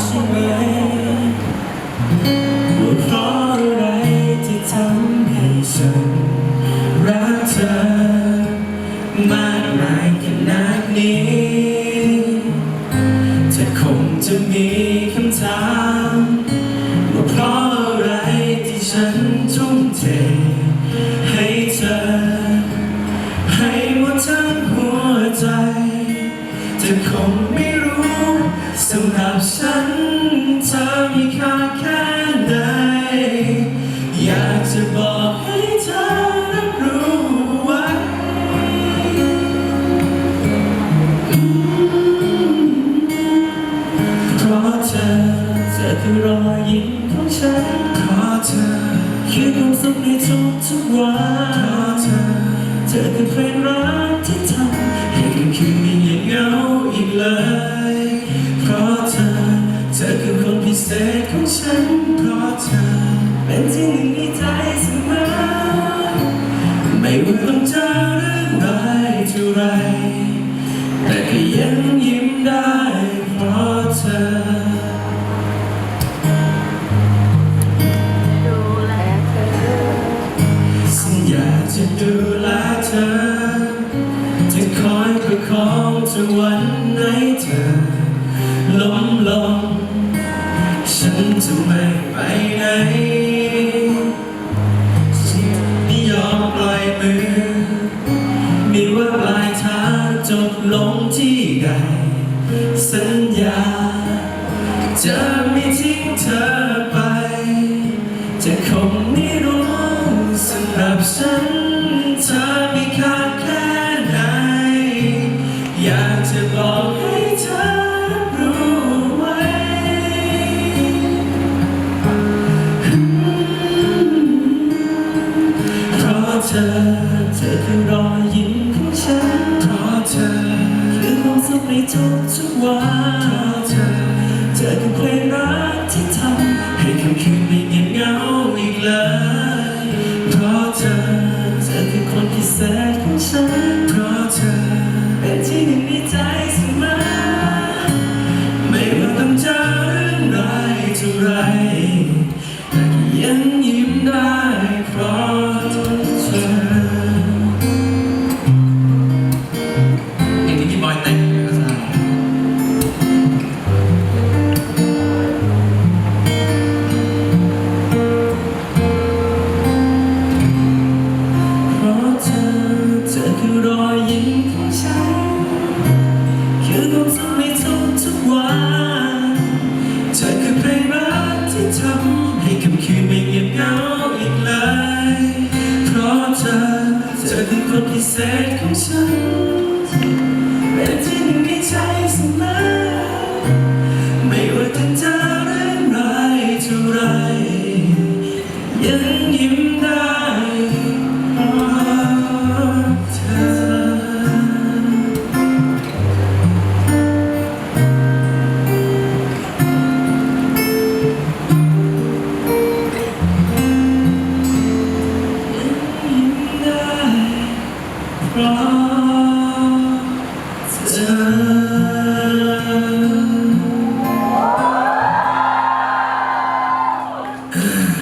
ใช่ไหมว่าเพราะอะไรที่ทำให้ฉันรักเธอ มากมายขนาดนี้เธคงจะมีคำถามว่าเพราะอะไรที่ฉันทุ่มเท สำหรับฉันเธอมีค่าแค่ไหนอยากจะบอกให้เธอรับรู้ไว้เพราะเธอเธอคือรอยยิ้มของฉันเพราะเธอคือความสุขในทุก ษของฉันเพราะเธอเป็นที่หนึ่งในใจเสมอไม่ว่าต้องเจอเรื่องร้ายเท่าไร แต่ก็ยังยิ้มได้เพราะเธอ ดูแลเธอสัญญาจะดูแลเธอ จะคอยประคองจนวันไหน จะไม่ไปไหนไม่ยอมปล่อยมือมีว่าปลายทางจบลงที่ใดสัญญาจะ เธอ เธอคือรอยยิ้มของฉัน เพราะเธอ คือความสุขในทุกทุกวันเพราะเธอ เศษขป็นที่หนึ่งในใจเสมอไม่ว่าจะเจอเรื่อรเท่าไร time.